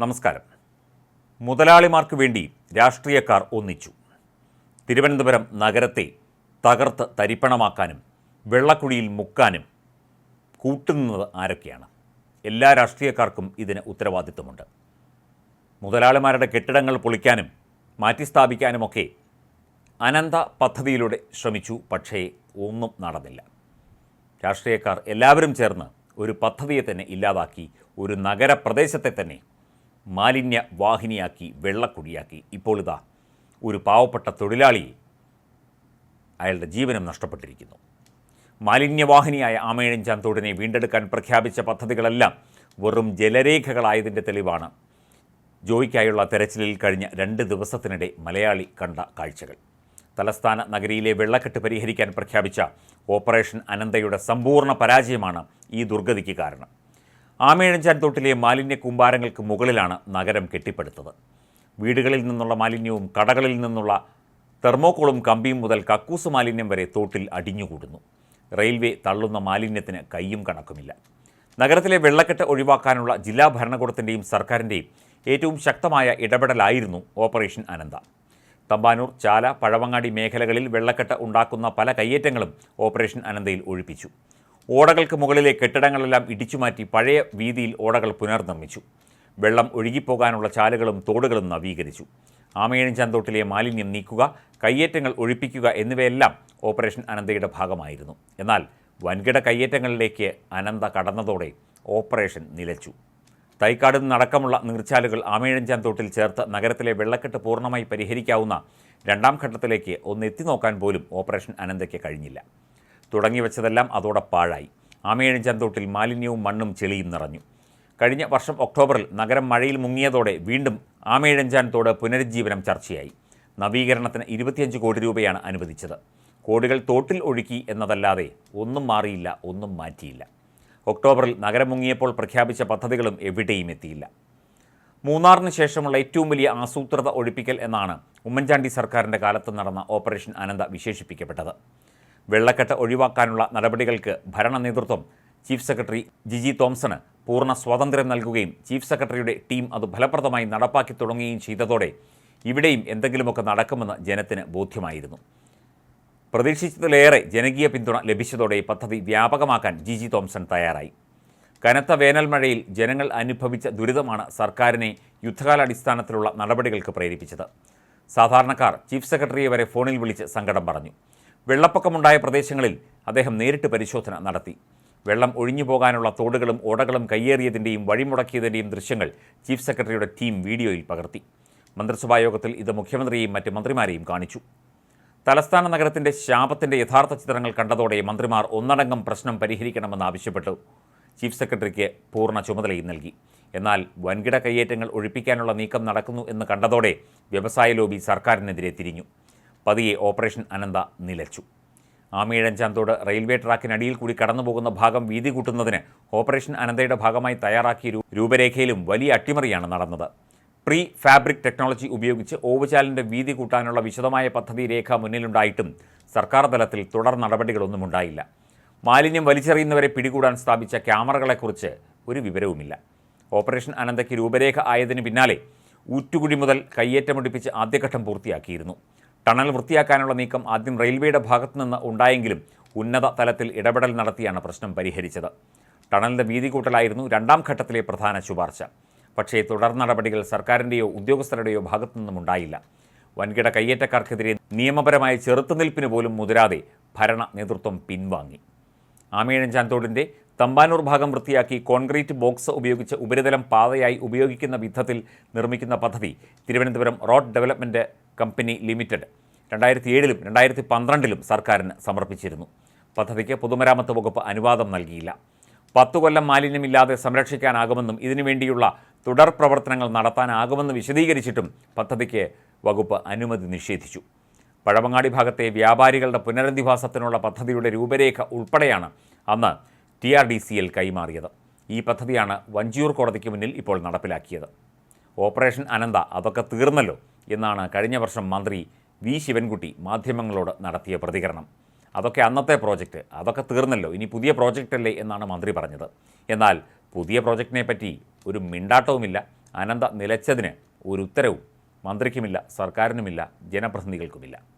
നമസ്കാരം. മുതലാളിമാർക്ക് വേണ്ടി രാഷ്ട്രീയക്കാർ ഒന്നിച്ചു. തിരുവനന്തപുരം നഗരത്തെ തകർത്ത് തരിപ്പണമാക്കാനും വെള്ളക്കുഴിയിൽ മുക്കാനും കൂട്ടുന്നത് ആരൊക്കെയാണ്? എല്ലാ രാഷ്ട്രീയക്കാർക്കും ഇതിന് ഉത്തരവാദിത്വമുണ്ട്. മുതലാളിമാരുടെ കെട്ടിടങ്ങൾ പൊളിക്കാനും മാറ്റിസ്ഥാപിക്കാനുമൊക്കെ അനന്ത പദ്ധതിയിലൂടെ ശ്രമിച്ചു പക്ഷേ ഒന്നും നടന്നില്ല. രാഷ്ട്രീയക്കാർ എല്ലാവരും ചേർന്ന് ഒരു പദ്ധതിയെ തന്നെ ഇല്ലാതാക്കി ഒരു നഗരപ്രദേശത്തെ തന്നെ മാലിന്യ വാഹിനിയാക്കി വെള്ളക്കുടിയാക്കി. ഇപ്പോൾ ഇതാ ഒരു പാവപ്പെട്ട തൊഴിലാളി അയാളുടെ ജീവനും നഷ്ടപ്പെട്ടിരിക്കുന്നു. മാലിന്യവാഹിനിയായ ആമേഴഞ്ചാൻ ചാന്തോടിനെ വീണ്ടെടുക്കാൻ പ്രഖ്യാപിച്ച പദ്ധതികളെല്ലാം വെറും ജലരേഖകളായതിന്റെ തെളിവാണ്. ജോയിക്കായുള്ള തെരച്ചിലിൽ കഴിഞ്ഞ രണ്ട് ദിവസത്തിനിടെ മലയാളി കണ്ട കാഴ്ചകൾ. തലസ്ഥാന നഗരിയിലെ വെള്ളക്കെട്ട് പരിഹരിക്കാൻ പ്രഖ്യാപിച്ച ഓപ്പറേഷൻ അനന്തയുടെ സമ്പൂർണ പരാജയമാണ് ഈ ദുർഗതിക്ക് കാരണം. ആമേഴഞ്ചാൻ തോട്ടിലെ മാലിന്യ കൂമ്പാരങ്ങൾക്ക് മുകളിലാണ് നഗരം കെട്ടിപ്പടുത്തത്. വീടുകളിൽ നിന്നുള്ള മാലിന്യവും കടകളിൽ നിന്നുള്ള തെർമോക്കോളും കമ്പിയും മുതൽ കക്കൂസ് മാലിന്യം വരെ തോട്ടിൽ അടിഞ്ഞുകൂടുന്നു. റെയിൽവേ തള്ളുന്ന മാലിന്യത്തിന് കൈയും കണക്കുമില്ല. നഗരത്തിലെ വെള്ളക്കെട്ട് ഒഴിവാക്കാനുള്ള ജില്ലാ ഭരണകൂടത്തിന്റെയും സർക്കാരിന്റെയും ഏറ്റവും ശക്തമായ ഇടപെടലായിരുന്നു ഓപ്പറേഷൻ അനന്ത. തമ്പാനൂർ ചാല പഴവങ്ങാടി മേഖലകളിൽ വെള്ളക്കെട്ട് ഉണ്ടാക്കുന്ന പല കയ്യേറ്റങ്ങളും ഓപ്പറേഷൻ അനന്തയിൽ ഒഴിപ്പിച്ചു. ഓടകൾക്ക് മുകളിലെ കെട്ടിടങ്ങളെല്ലാം ഇടിച്ചുമാറ്റി പഴയ വീതിയിൽ ഓടകൾ പുനർനിർമ്മിച്ചു. വെള്ളം ഒഴുകിപ്പോകാനുള്ള ചാലുകളും തോടുകളും നവീകരിച്ചു. ആമയണിച്ചാൻ ചന്തോട്ടിലെ മാലിന്യം നീക്കുക കയ്യേറ്റങ്ങൾ ഒഴിപ്പിക്കുക എന്നിവയെല്ലാം ഓപ്പറേഷൻ അനന്തയുടെ ഭാഗമായിരുന്നു. എന്നാൽ വൻകിട കയ്യേറ്റങ്ങളിലേക്ക് അനന്ത കടന്നതോടെ ഓപ്പറേഷൻ നിലച്ചു. തൈക്കാട് നടക്കമുള്ള നീർച്ചാലുകൾ ആമേഴഞ്ചാൻ തോട്ടിൽ ചേർത്ത് നഗരത്തിലെ വെള്ളക്കെട്ട് പൂർണമായി പരിഹരിക്കാവുന്ന രണ്ടാം ഘട്ടത്തിലേക്ക് ഒന്ന് എത്തി നോക്കാൻ പോലും ഓപ്പറേഷൻ അനന്തയ്ക്ക് കഴിഞ്ഞില്ല. തുടങ്ങി വെച്ചതെല്ലാം അതോടെ പാഴായി. ആമേഴഞ്ചാൻ ചന്തോട്ടിൽ മാലിന്യവും മണ്ണും ചെളിയും നിറഞ്ഞു. കഴിഞ്ഞ വർഷം ഒക്ടോബറിൽ നഗരം മഴയിൽ മുങ്ങിയതോടെ വീണ്ടും ആമേഴഞ്ചാൻ പുനരുജ്ജീവനം ചർച്ചയായി. നവീകരണത്തിന് ഇരുപത്തിയഞ്ച് കോടി രൂപയാണ് അനുവദിച്ചത്. കോടികൾ തോട്ടിൽ ഒഴുക്കി എന്നതല്ലാതെ ഒന്നും മാറിയില്ല ഒന്നും മാറ്റിയില്ല. ഒക്ടോബറിൽ നഗരം മുങ്ങിയപ്പോൾ പ്രഖ്യാപിച്ച പദ്ധതികളും എവിടെയും എത്തിയില്ല. മൂന്നാറിന് ശേഷമുള്ള ഏറ്റവും വലിയ ആസൂത്രിത ഒഴിപ്പിക്കൽ എന്നാണ് ഉമ്മൻചാണ്ടി സർക്കാരിന്റെ കാലത്ത് നടന്ന ഓപ്പറേഷൻ അനന്ത വിശേഷിപ്പിക്കപ്പെട്ടത്. വെള്ളക്കെട്ട് ഒഴിവാക്കാനുള്ള നടപടികൾക്ക് ഭരണ നേതൃത്വം ചീഫ് സെക്രട്ടറി ജിജി തോംസണ് പൂർണ സ്വാതന്ത്ര്യം നൽകുകയും ചീഫ് സെക്രട്ടറിയുടെ ടീം അത് ഫലപ്രദമായി നടപ്പാക്കി തുടങ്ങുകയും ചെയ്തതോടെ ഇവിടെയും എന്തെങ്കിലുമൊക്കെ നടക്കുമെന്ന് ജനത്തിന് ബോധ്യമായിരുന്നു. പ്രതീക്ഷിച്ചതിലേറെ ജനകീയ പിന്തുണ ലഭിച്ചതോടെ പദ്ധതി വ്യാപകമാക്കാൻ ജിജി തോംസൺ തയ്യാറായി. കനത്ത വേനൽമഴയിൽ ജനങ്ങൾ അനുഭവിച്ച ദുരിതമാണ് സർക്കാരിനെ യുദ്ധകാലാടിസ്ഥാനത്തിലുള്ള നടപടികൾക്ക് പ്രേരിപ്പിച്ചത്. സാധാരണക്കാർ ചീഫ് സെക്രട്ടറിയെ വരെ ഫോണിൽ വിളിച്ച് സങ്കടം പറഞ്ഞു. വെള്ളപ്പൊക്കമുണ്ടായ പ്രദേശങ്ങളിൽ അദ്ദേഹം നേരിട്ട് പരിശോധന നടത്തി. വെള്ളം ഒഴിഞ്ഞു പോകാനുള്ള തോടുകളും ഓടകളും കയ്യേറിയതിന്റെയും വഴിമുടക്കിയതിന്റെയും ദൃശ്യങ്ങൾ ചീഫ് സെക്രട്ടറിയുടെ ടീം വീഡിയോയിൽ പകർത്തി. മന്ത്രിസഭാ യോഗത്തിൽ ഇത് മുഖ്യമന്ത്രിയെയും മറ്റ് മന്ത്രിമാരെയും കാണിച്ചു. തലസ്ഥാന നഗരത്തിന്റെ ശാപത്തിന്റെ യഥാർത്ഥ ചിത്രങ്ങൾ കണ്ടതോടെ മന്ത്രിമാർ ഒന്നടങ്കം പ്രശ്നം പരിഹരിക്കണമെന്നാവശ്യപ്പെട്ടു ചീഫ് സെക്രട്ടറിക്ക് പൂർണ ചുമതലയും നൽകി. എന്നാൽ വൻകിട കയ്യേറ്റങ്ങൾ ഒഴിപ്പിക്കാനുള്ള നീക്കം നടക്കുന്നു എന്ന് കണ്ടതോടെ വ്യവസായ ലോബി സർക്കാരിനെതിരെ തിരിഞ്ഞു. പതിയെ ഓപ്പറേഷൻ അനന്ത നിലച്ചു. ആമയിഴഞ്ചാന്തോട് റെയിൽവേ ട്രാക്കിനടിയിൽ കൂടി കടന്നുപോകുന്ന ഭാഗം വീതി കൂട്ടുന്നതിന് ഓപ്പറേഷൻ അനന്തയുടെ ഭാഗമായി തയ്യാറാക്കിയ രൂപരേഖയിലും വലിയ അട്ടിമറിയാണ് നടന്നത്. പ്രീ ഫാബ്രിക് ടെക്നോളജി ഉപയോഗിച്ച് ഓവുചാലിന്റെ വീതി കൂട്ടാനുള്ള വിശദമായ പദ്ധതി രേഖ മുന്നിലുണ്ടായിട്ടും സർക്കാർ തലത്തിൽ തുടർ നടപടികളൊന്നും ഉണ്ടായില്ല. മാലിന്യം വലിച്ചെറിയുന്നവരെ പിടികൂടാൻ സ്ഥാപിച്ച ക്യാമറകളെക്കുറിച്ച് ഒരു വിവരവുമില്ല. ഓപ്പറേഷൻ അനന്തയ്ക്ക് രൂപരേഖ ആയതിന് പിന്നാലെ ഊറ്റുകുഴി മുതൽ കയ്യേറ്റമടുപ്പിച്ച് ആദ്യഘട്ടം പൂർത്തിയാക്കിയിരുന്നു. ടണൽ വൃത്തിയാക്കാനുള്ള നീക്കം ആദ്യം റെയിൽവേയുടെ ഭാഗത്തുനിന്ന് ഉണ്ടായെങ്കിലും ഉന്നത തലത്തിൽ ഇടപെടൽ നടത്തിയാണ് പ്രശ്നം പരിഹരിച്ചത്. ടണലിന്റെ വീതി കൂട്ടലായിരുന്നു രണ്ടാം ഘട്ടത്തിലെ പ്രധാന ശുപാർശ. പക്ഷേ തുടർ നടപടികൾ സർക്കാരിന്റെയോ ഉദ്യോഗസ്ഥരുടെയോ ഭാഗത്തുനിന്നും ഉണ്ടായില്ല. വൻകിട കയ്യേറ്റക്കാർക്കെതിരെ നിയമപരമായ ചെറുത്തുനിൽപ്പിന് പോലും മുതിരാതെ ഭരണ നേതൃത്വം പിൻവാങ്ങി. ആമേഴഞ്ചാന്തോടിന്റെ തമ്പാനൂർ ഭാഗം വൃത്തിയാക്കി കോൺക്രീറ്റ് ബോക്സ് ഉപയോഗിച്ച് ഉപരിതലം പാതയായി ഉപയോഗിക്കുന്ന വിധത്തിൽ നിർമ്മിക്കുന്ന പദ്ധതി Thiruvananthapuram road development company limited രണ്ടായിരത്തി ഏഴിലും രണ്ടായിരത്തി പന്ത്രണ്ടിലും സർക്കാരിന് സമർപ്പിച്ചിരുന്നു. പദ്ധതിക്ക് പൊതുമരാമത്ത് വകുപ്പ് അനുവാദം നൽകിയില്ല. പത്തു കൊല്ലം മാലിന്യമില്ലാതെ സംരക്ഷിക്കാനാകുമെന്നും ഇതിനുവേണ്ടിയുള്ള തുടർ പ്രവർത്തനങ്ങൾ നടത്താനാകുമെന്ന് വിശദീകരിച്ചിട്ടും പദ്ധതിക്ക് വകുപ്പ് അനുമതി നിഷേധിച്ചു. പഴമങ്ങാടി ഭാഗത്തെ വ്യാപാരികളുടെ പുനരധിവാസത്തിനുള്ള പദ്ധതിയുടെ രൂപരേഖ ഉൾപ്പെടെയാണ് അന്ന് T R D C L കൈമാറിയത്. ഈ പദ്ധതിയാണ് വഞ്ചിയൂർ കോടതിക്ക് മുന്നിൽ ഇപ്പോൾ നടപ്പിലാക്കിയത്. ഓപ്പറേഷൻ അനന്ത അതൊക്കെ തീർന്നല്ലോ എന്നാണ് കഴിഞ്ഞ വർഷം മന്ത്രി വി ശിവൻകുട്ടി മാധ്യമങ്ങളോട് നടത്തിയ പ്രതികരണം. അതൊക്കെ അന്നത്തെ പ്രോജക്റ്റ്. അതൊക്കെ തീർന്നല്ലോ. ഇനി പുതിയ പ്രോജക്റ്റ് അല്ലേ എന്നാണ് മന്ത്രി പറഞ്ഞത്. എന്നാൽ പുതിയ പ്രോജക്റ്റിനെ പറ്റി ഒരു മിണ്ടാട്ടവുമില്ല. അനന്ത നിലച്ചതിന് ഒരു ഉത്തരവും മന്ത്രിക്കുമില്ല സർക്കാരിനുമില്ല ജനപ്രതിനിധികൾക്കുമില്ല.